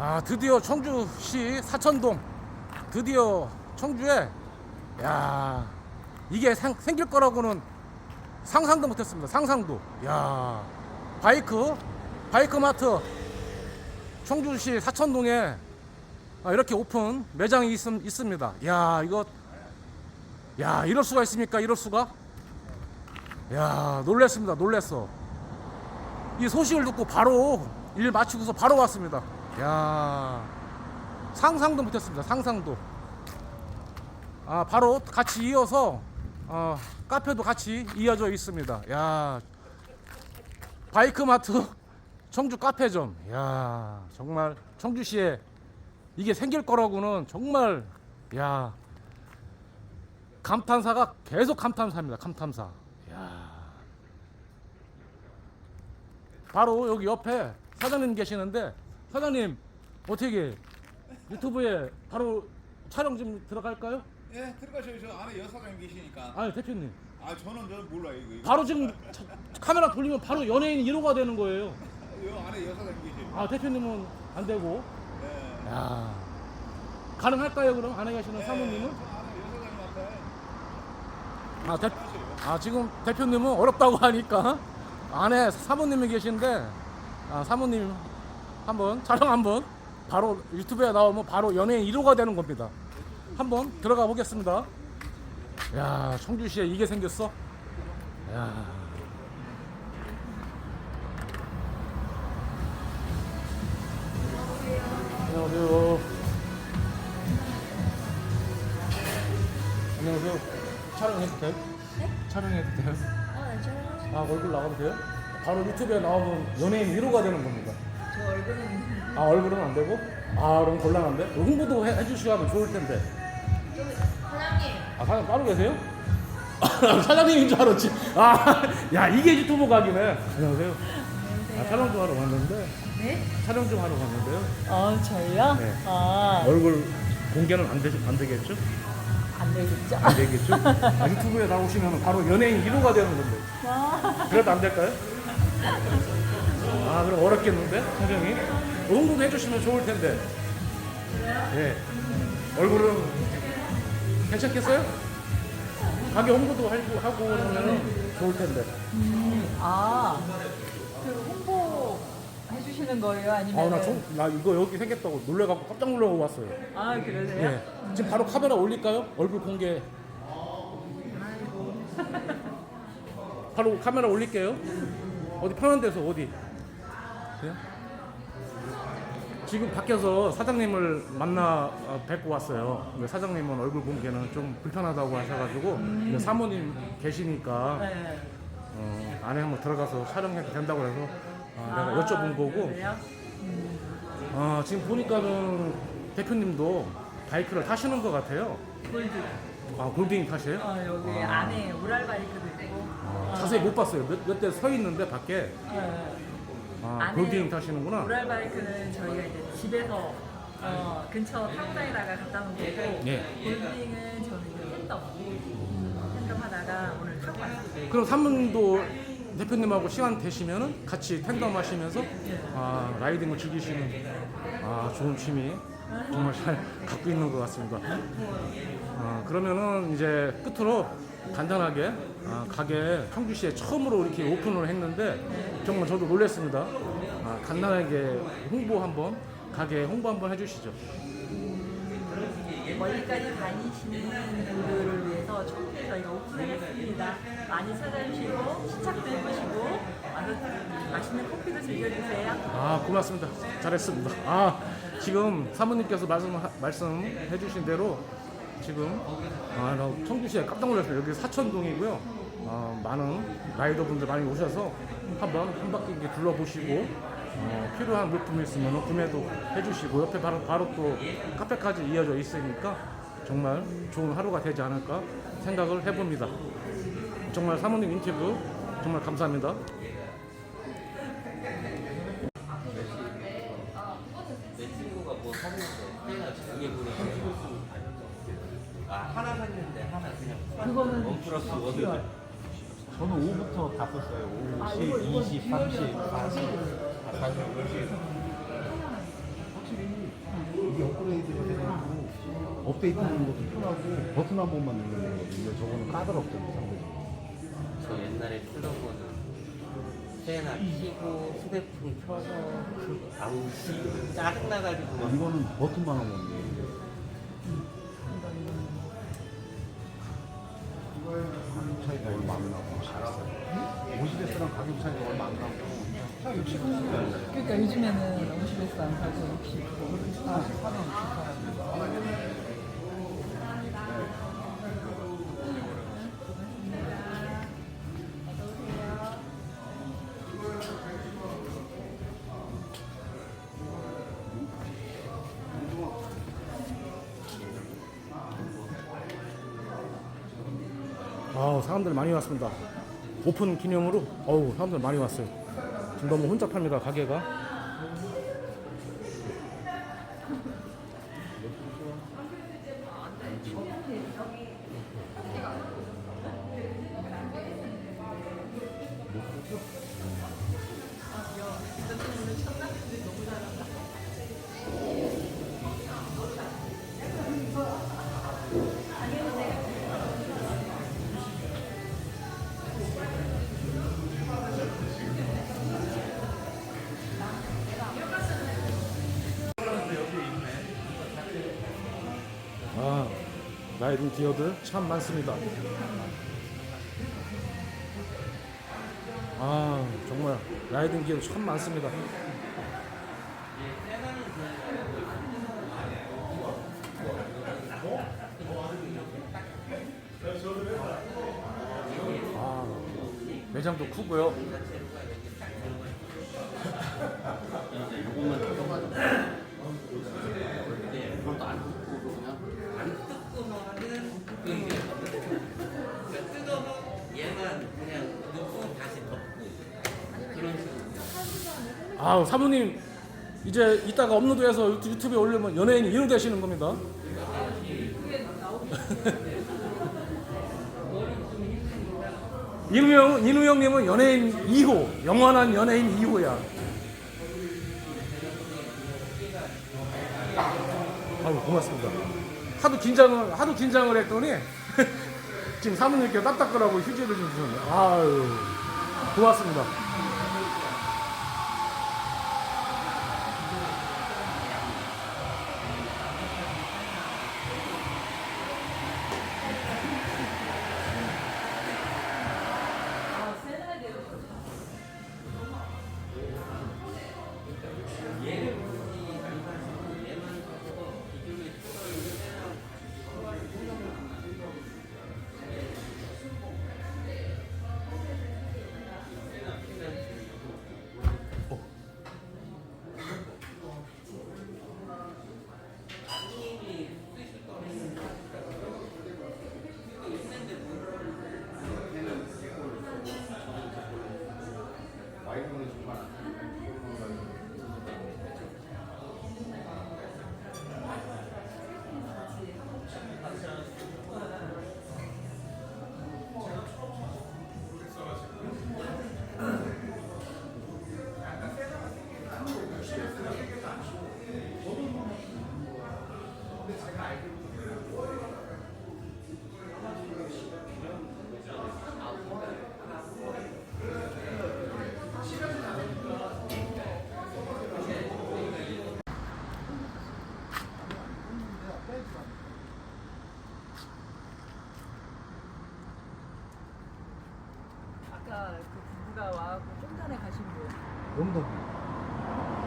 아 드디어 청주시 사천동. 드디어 청주에 야 이게 생, 생길 거라고는 상상도 못했습니다. 상상도. 야 바이크 바이크 마트. 청주시 사천동에 아, 이렇게 오픈 매장이 있, 있습니다. 야 이거 야 이럴 수가 있습니까? 이럴 수가? 야 놀랬습니다. 놀랬어. 이 소식을 듣고 바로 일 마치고서 바로 왔습니다. 야 상상도 못했습니다. 상상도. 아 바로 같이 이어서 어, 카페도 같이 이어져 있습니다. 야 바이크마트 청주 카페점. 야 정말 청주시에 이게 생길 거라고는 정말 야 감탄사가 계속 감탄사입니다. 감탄사. 야. 바로 여기 옆에 사장님 계시는데 사장님 어떻게 유튜브에 바로 촬영 좀 들어갈까요? 예, 들어가셔요. 저 안에 여사장님 계시니까. 아니 대표님 아, 저는 저는 몰라요. 이거. 이거. 바로 지금 차- 카메라 돌리면 바로 연예인 1호가 되는 거예요 요 안에 여사장님 계시니까. 아 대표님은 안 되고 예. 야 가능할까요 그럼 안에 계시는 사모님은? 저 안에 여사장님한테 아, 대. 아 지금 대표님은 어렵다고 하니까 안에 사모님이 계신데 아, 사모님 한번 촬영 한번 바로 유튜브에 나오면 바로 연예인 1호가 되는 겁니다. 한번 들어가 보겠습니다. 야 청주시에 이게 생겼어? 야. 안녕하세요. 안녕하세요. 촬영해도 돼요? 촬영해도 돼요? 아, 네, 저, 아 얼굴 나가도 돼요? 바로 유튜브에 나오면 연예인 1호가 되는 겁니다. 저 얼굴은 아 얼굴은 안 되고? 아 그럼 곤란한데? 홍보도 해, 해주시고 하면 좋을 텐데. 사장님 아 사장님 따로 계세요? 사장님인 줄 알았지. 아, 야 이게 유튜브 각이네. 안녕하세요. 아, 촬영 좀 하러 왔는데 네? 촬영 좀 하러 왔는데요. 아 저희요? 네. 아, 얼굴 공개는 안, 되, 안 되겠죠? 안 되겠죠? 안 되겠죠? 아, 유튜브에 나오시면 바로 연예인 1호가 되는 건데. 아, 그래도 안 될까요? 아 그럼 어렵겠는데? 사장이 홍보도 해주시면 좋을 텐데. 예 얼굴은 괜찮겠어요? 가게 홍보도 하고 하고 그러면 좋을 텐데. 아, 그 홍보 해주시는 거예요? 아니면? 아나 나 이거 여기 생겼다고 놀래갖고 깜짝 놀라고 왔어요. 아, 그러세요? 예 지금 바로 카메라 올릴까요? 얼굴 공개. 바로 카메라 올릴게요. 어디 편한 데서 어디 예? 지금 밖에서 사장님을 만나 어, 뵙고 왔어요. 근데 사장님은 얼굴 공개는 좀 불편하다고 하셔가지고 근데 사모님 계시니까 네. 어, 안에 한번 들어가서 촬영해도 된다고 해서 어, 내가 여쭤본 거고 아, 그래요? 어, 지금 보니까는 대표님도 바이크를 타시는 것 같아요. 골드. 아 골딩 타세요? 어, 여기 아. 안에 우랄바이크도 있고. 아, 자세히 못 봤어요. 몇 대 서 있는데 밖에 네. 아, 안에 골딩 타시는구나. 우랄바이크는 저희가 이제 집에서 어, 근처 탕장에다가 갖다 놓은 거고 예. 골딩은 저는 이제 팬덤 팬덤 하다가 오늘 타고 왔어요. 그럼 사문도 대표님하고 시간 되시면은 같이 텐덤 하시면서 아, 라이딩을 즐기시는 아, 좋은 취미 정말 잘 갖고 있는 것 같습니다. 아, 그러면은 이제 끝으로 간단하게 아, 가게 청주시에 처음으로 이렇게 오픈을 했는데 정말 저도 놀랐습니다. 아, 간단하게 홍보 한번 가게 홍보 한번 해주시죠. 멀리까지 다니시는 분들을 위해 서 청주에 저희가 오픈을 했습니다. 많이 찾아주시고 시착도 해보시고 와서 맛있는 커피도 즐겨주세요. 아 고맙습니다. 잘했습니다. 아 지금 사모님께서 말씀 말씀해 주신 대로 지금 아, 나 청주시에 깜짝 놀랐어요. 여기 사천동이고요. 아, 많은 라이더 분들 많이 오셔서 한번 한 바퀴 이렇게 둘러보시고 어, 필요한 물품 있으면 구매도 해주시고 옆에 바로, 바로 또 카페까지 이어져 있으니까 정말 좋은 하루가 되지 않을까 생각을 해봅니다. 정말 사모님 인터뷰 정말 감사합니다. 내 친구가 뭐 샀는데 이게 보니까 아 하나 샀는데 하나 그냥 그거는 원 플러스 원을 저는 5부터 다 썼어요. 5, 아, 10, 이거, 이거 20, 30, 40. 다 40. 업데이트 하는 것도 편하고 버튼 한 번만 누르는 거거든요. 저거는 까다롭잖아요, 상대적으로. 저 옛날에 쓰던 거는 세나 키고 휴대폰 켜서 그 아우 씨 짜증 나가지고 막 이거는 버튼만 하면 돼요. 가격 차이가 얼마 안 나고 오시베스랑 가격 차이가 얼마 안 나고 그러니까 요즘에는 오시베스 안 사고 60, 사람들 많이 왔습니다. 오픈 기념으로 어우 사람들 많이 왔어요. 지금 너무 혼잡합니다 가게가. 라이딩 기어들 참 많습니다. 아 정말 라이딩 기어 참 많습니다. 아 매장도 크고요. 아 사부님 이제 이따가 업로드해서 유튜- 유튜브에 올리면 연예인 1호 되시는 겁니다. 이누 형, 이누 형님은 연예인 2호, 영원한 연예인 2호야. 아유 고맙습니다. 하도 긴장을 하도 긴장을 했더니 지금 사모님께 딱딱하라고 휴지를 좀 주셨네. 아유 고맙습니다. 원덕이.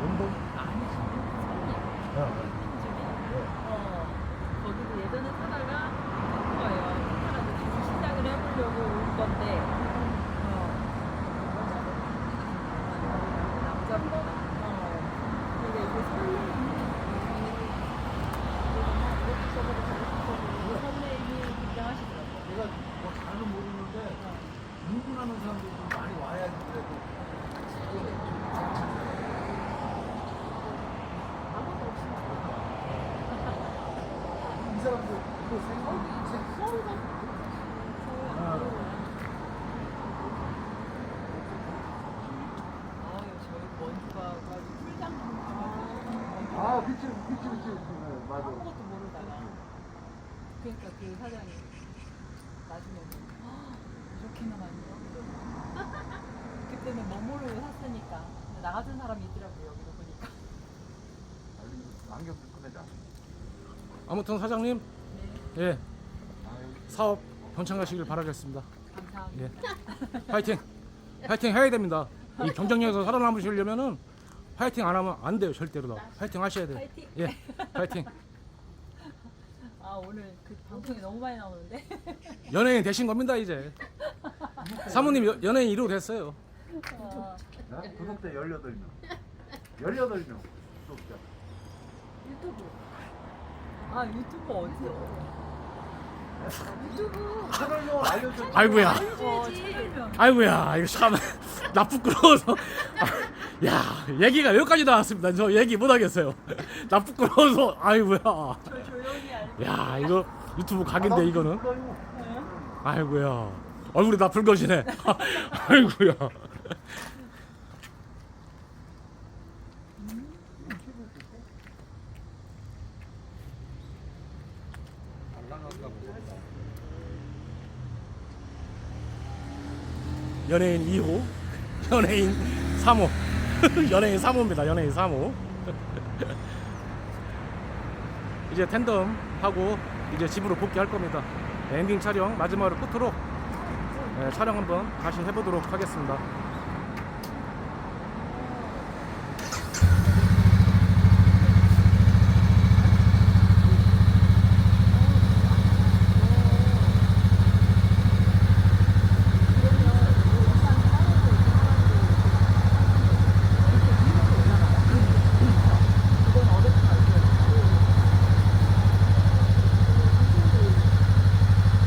원덕? 아니지 손님 손님집이 어 거기도 예전에 타다가 바꾼 거예요. 타다가 다시 시작을 해보려고 온 건데 어 남자분 어 근데 이게 설레임이 설레임이 굉장하시더라고요 내가 뭐 잘은 모르는데 운동하는 사람들이 좀 많이 와야지 그래도 이 사람들 이거 생각 아유 저희 원주가 가지고 풀장 아 그치 그치 그치. 네, 맞아 아무것도 모르다가. 그러니까 그 사장이 나중에 이렇게나 많이 요 그때는 못 모르고 샀으니까. 근데 나 같은 사람이 있더라고요 여기로 보니까. 안경 좀 꺼내자. 아무튼 사장님 네 예 사업 번창하시길 바라겠습니다. 감사합니다 예 파이팅 파이팅 해야 됩니다. 이 경쟁력에서 살아남으시려면은 파이팅 안 하면 안 돼요 절대로 다 파이팅 하셔야 돼요. 파이팅. 예 파이팅 아 오늘 그 방송이 너무 많이 나오는데 연예인 되신 겁니다 이제 사모님 여- 연예인 1호 됐어요. 어, 나 구독자 18명. 18명. 구독자. 유튜브 아 유튜브 어디요? 유튜브 채널명 알려줘. 아이고야 어 채널명 아이고야 이거 참 나 부끄러워서 아, 야 얘기가 여기까지 나왔습니다. 저 얘기 못 하겠어요. 나 부끄러워서 아이고야 저 조용히 알야 이거 유튜브 각인데 이거는 불러요. 아이고야 얼굴이 다 붉어지네 아이고야 연예인 2호 연예인 3호 연예인 3호입니다 연예인 3호 이제 텐덤 하고 이제 집으로 복귀할 겁니다. 엔딩 촬영 마지막으로 끝으로 네, 촬영 한번 다시 해보도록 하겠습니다.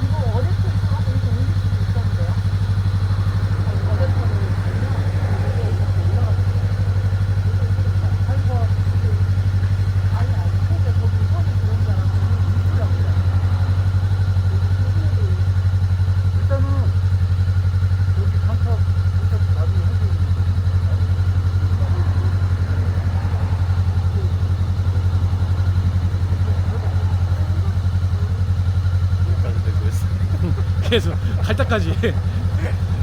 이거 어댑터 다 이렇게 올릴 수 있던데요? 어댑터를 이게 이렇게 올라가지고 아이고 아니 아니 그러니까 저기 선이 그런 줄 알았더니 이쁘라고요 일단은 여기 상차 상차 나중에 해주는 거. 계속 갈 때까지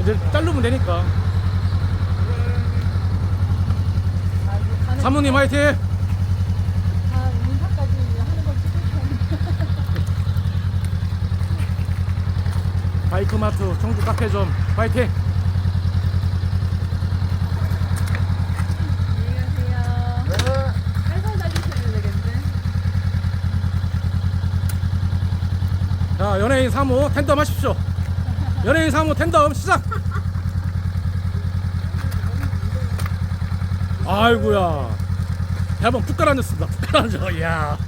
이제 자르면 되니까. 사모님 화이팅! 바이크마트 청주 카페점 화이팅! 안녕히 가세요 네. 살살 다니셔야 되겠는데 자 연예인 3호 텐덤 하십시오. 연예인 3호 텐덤 시작! 아이고야 대박 푹 깔아줬습니다. 푹 깔아줘. 이야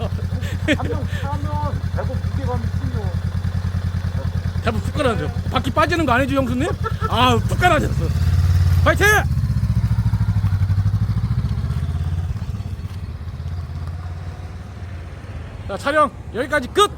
한명 타면 배고 무게감이 풀려. 대박 푹 깔아줘. 바퀴 빠지는 거 아니죠 형수님? 아 푹 깔아줬어. 화이팅! 자 촬영 여기까지 끝!